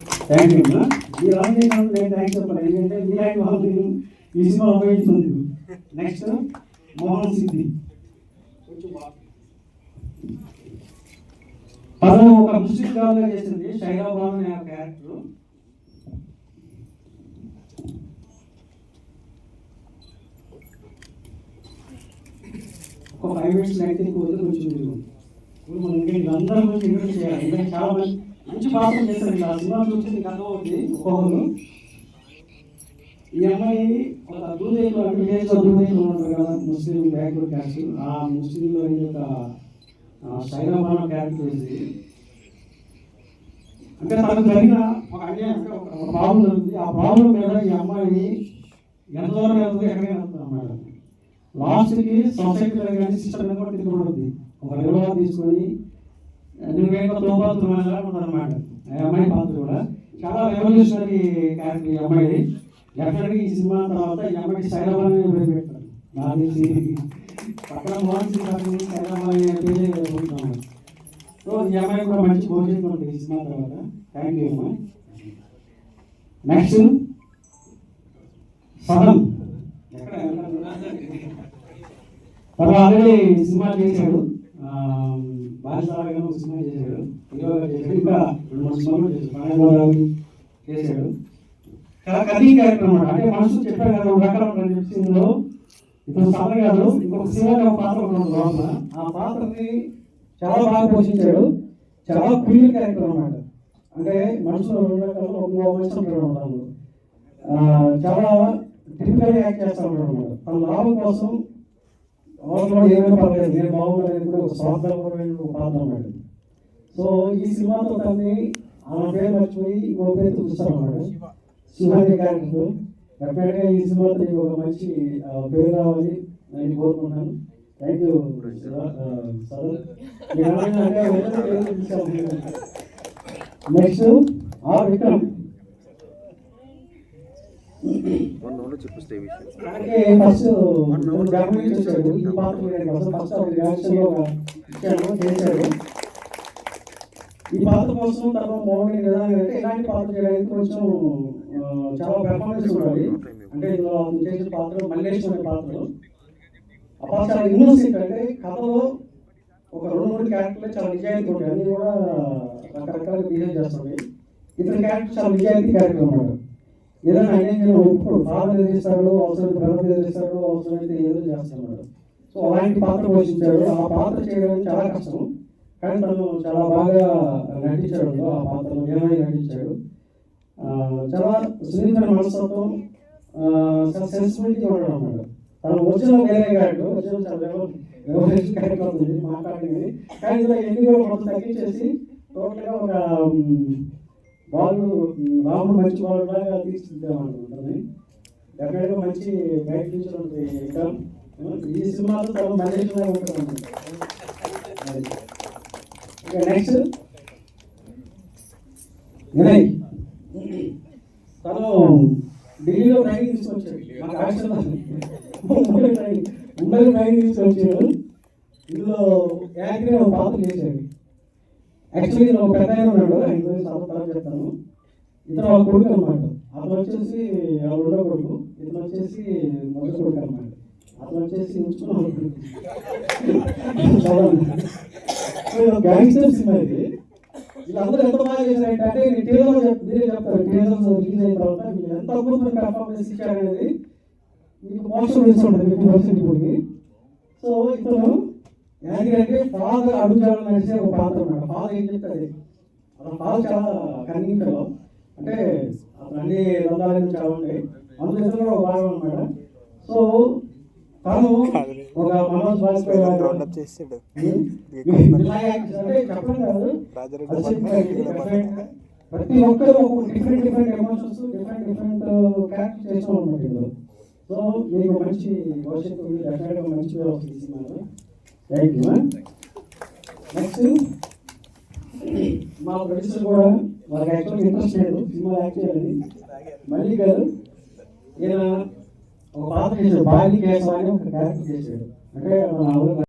Thank you అమ్మా మీరు on చేసినప్పుడు నేను థ్యాంక్ చెప్పాలి ఎందుకంటే మీలాంటి వాళ్ళు ఈ సినిమా ఉపయోగించినందుకు నెక్స్ట్ మోహన్ సిద్ధి తను ఒక ముస్లిం గర్ల్గా చేసింది షైరాబాన్ అనే ఆ క్యారెక్టర్ ఒక ఫైవ్ మినిట్స్ నైట్ ఎక్కువ కొంచెం మీరు ఇప్పుడు మనం ఇంకా అందరం గురించి ఇంట్రెస్ట్ చేయాలి. ఎందుకంటే చాలా మంది మంచి పాత్ర చేస్తారు ఇలా సినిమా చూస్తే మీకు అర్థమవుతుంది. ఒక్కొక్కరు. ఈ అమ్మాయి ఒక దూదేలు అంటే విలేజ్లో దూదేలు ఉంటారు కదా ముస్లిం బ్యాక్వర్డ్ క్యాస్ట్ ఆ ముస్లింలో ఈ యొక్క శైలమాన క్యారెక్టర్ ఉంది. అంటే తనకు జరిగిన ఒక అన్యాయం అంటే ఒక ప్రాబ్లం జరుగుతుంది. ఆ ప్రాబ్లం మీద ఈ అమ్మాయి ఎంత దూరం వెళ్తుంది ఎక్కడికైనా వెళ్తుంది అన్నమాట లాస్ట్కి సొసైటీ కానీ సిస్టమ్ కూడా తిరుగుతుంది తీసుకొని నువ్వేమో తోపాతున్నావు అనమాట ఆ అమ్మాయి పాత్ర కూడా. చాలా రెవల్యూషనరీ క్యారెక్టర్ ఈ అమ్మాయి డెఫినెట్గా ఈ సినిమా తర్వాత ఈ అమ్మాయి శైలవాణి పేరు పెట్టారు నాకు తెలిసి పక్కన మోహన్ సింగ్ గారిని శైలవాణి పేరే పెట్టుకుంటున్నాను సో ఈ అమ్మాయి కూడా మంచి భవిష్యత్తు ఉంటుంది ఈ సినిమా తర్వాత. థ్యాంక్ యూ అమ్మాయి. నెక్స్ట్ సదన్ ఎక్కడ? తను ఆల్రెడీ సినిమా చేశాడు. బాధ్యతగా సినిమా చేశాడు. హీరోగా చేశాడు. ఇంకా రెండు మూడు సినిమాలు చేశాడు. ప్రణయగౌరవి చేశాడు. చాలా కథీ క్యారెక్టర్ అనమాట అంటే మనసు చెప్పాడు కదా ఒక రకాల చెప్పి ఇందులో ఇప్పుడు సన్న కాదు ఇంకొక సినిమా పాత్ర ఉంటుంది లోపల. ఆ పాత్రని చాలా బాగా పోషించాడు. చాలా క్వీన్ క్యారెక్టర్ అనమాట అంటే మనుషులు రెండు రకాల ఒక మనిషి ఉంటాడు చాలా టిపికల్గా యాక్ట్ చేస్తా ఉంటాడు అనమాట తన లాభం కోసం అవసరం ఏమైనా పర్లేదు నేను బాగున్నాను ఒక స్వార్థపరమైన ఒక పాత్ర సో ఈ సినిమాతో తన్ని ఆమె పేరు మర్చిపోయి ఇంకో పేరు చూస్తాను అన్నమాట శివాజీ క్యారెక్టర్. డెఫినెట్గా ఈ సినిమాతో ఒక మంచి పేరు రావాలి. నేను కోరుకుంటున్నాను. Thank you next R Vikram. One విషయం. అలాగే ఫస్ట్ ఈ పాత్ర చేయడానికి కోసం ఫస్ట్ ఒక రియాక్షన్లో ఇచ్చాడు చేశాడు. ఈ పాత్ర కోసం తన మోడల్ విధానం అంటే ఇలాంటి పాత్ర చేయడానికి కొంచెం చాలా పెర్ఫార్మెన్స్ ఉండాలి. అంటే ఇందులో చేసిన పాత్ర మల్లేష్ అనే పాత్ర ఆ పాత్ర చాలా ఇన్నోసెంట్ అంటే కథలో ఒక రెండు మూడు క్యారెక్టర్లు చాలా నిజాయితీ ఉంటాయి. అన్ని కూడా రకరకాలుగా బిహేవ్ చేస్తుంది ఇతని క్యారెక్టర్ చాలా నిజాయితీ క్యారెక్టర్ అన్నమాట. ఏదైనా అన్యాయం ఒప్పుకోడు ఫాదర్ ఎదిరిస్తాడు అవసరమైతే బ్రదర్ ఎదిరిస్తాడు అవసరమైతే ఏదో చేస్తాడు సో అలాంటి పాత్ర పోషించాడు. ఆ పాత్ర చేయడం చాలా కష్టం. కానీ తను చాలా బాగా నటించాడు ఆ పాత్రలో ఏమైనా నటించాడు. చాలా సునీత మనస్తత్వం చాలా సెన్సిబిలిటీ ఉండడం అన్నాడు. తను వచ్చిన వేరే కాదు వచ్చిన మాట్లాడింది కానీ ఇందులో ఎన్ని కూడా మొత్తం తగ్గించేసి టోటల్గా ఒక వాళ్ళు రాముడు మంచి వాళ్ళు లాగా తీర్చిదిద్దామనుకుంటుంది డెఫినెట్గా మంచి బయట ఫ్యూచర్ ఉంటుంది ఇంకా ఈ సినిమాలో తన మలేష్ ఉంటుంది ఇంకా నెక్స్ట్ వినయ్. తను ఢిల్లీలో ట్రైనింగ్ తీసుకొచ్చాడు. మా రాష్ట్రంలో ముంబై ట్రైనింగ్ ముంబై ట్రైనింగ్ తీసుకొచ్చాడు. ఇందులో యాక్టివ్ పాత్ర చేశాడు. యాక్చువల్లీ నేను ఒక పెద్ద ఆయన ఉన్నాడు ఆయన గురించి తర్వాత చెప్తాను ఇతను వాళ్ళ కొడుకు అనమాట అతను వచ్చేసి వాళ్ళ రెండో కొడుకు. ఇతను వచ్చేసి మొదటి కొడుకు అనమాట అతను వచ్చేసి ఉంచుకున్నాడు గ్యాంగ్స్టర్ సినిమా ఇది. వీళ్ళందరూ ఎంత బాగా చేశారంటే అంటే నేను మీరే చెప్తారు టీజర్స్ రిలీజ్ అయిన తర్వాత మీరు ఎంత అద్భుతమైన పెర్ఫార్మెన్స్ ఇచ్చారనేది. మీకు మోస్ట్ వేసి ఉంటుంది. ఫిఫ్టీ పర్సెంట్ ఇప్పటికి సో ఇతను ఎందుకంటే ఫాదర్ అడుగుజాడని నడిచే ఒక పాత్ర ఉన్నాడు ఫాదర్ ఏం చెప్తాడు అతను ఫాదర్ చాలా కన్నింగ్ ఫెలో అంటే అతను అన్ని రంగాల నుంచి చాలా ఉంటాయి అందులో ఒక భాగం అనమాట సో తను ఒక మనోజ్ అంటే చెప్పడం కాదు. ఇక్కడ పక్కన. ప్రతి ఒక్కరు ఒక different different emotions different different character చేస్తూ ఇందులో. సో మీకు మంచి భవిష్యత్తు మంచి ఈ సినిమాలో. థ్యాంక్ యూ నెక్స్ట్ మా ప్రొడ్యూసర్ కూడా వాళ్ళకి యాక్చువల్గా ఇంట్రెస్ట్ లేదు. సినిమా యాక్ట్ చేయాలని. మళ్ళీ గారు ఈయన ఒక పాత్ర చేశాడు బాలి కేసు అని ఒక క్యారెక్టర్ చేశాడు అంటే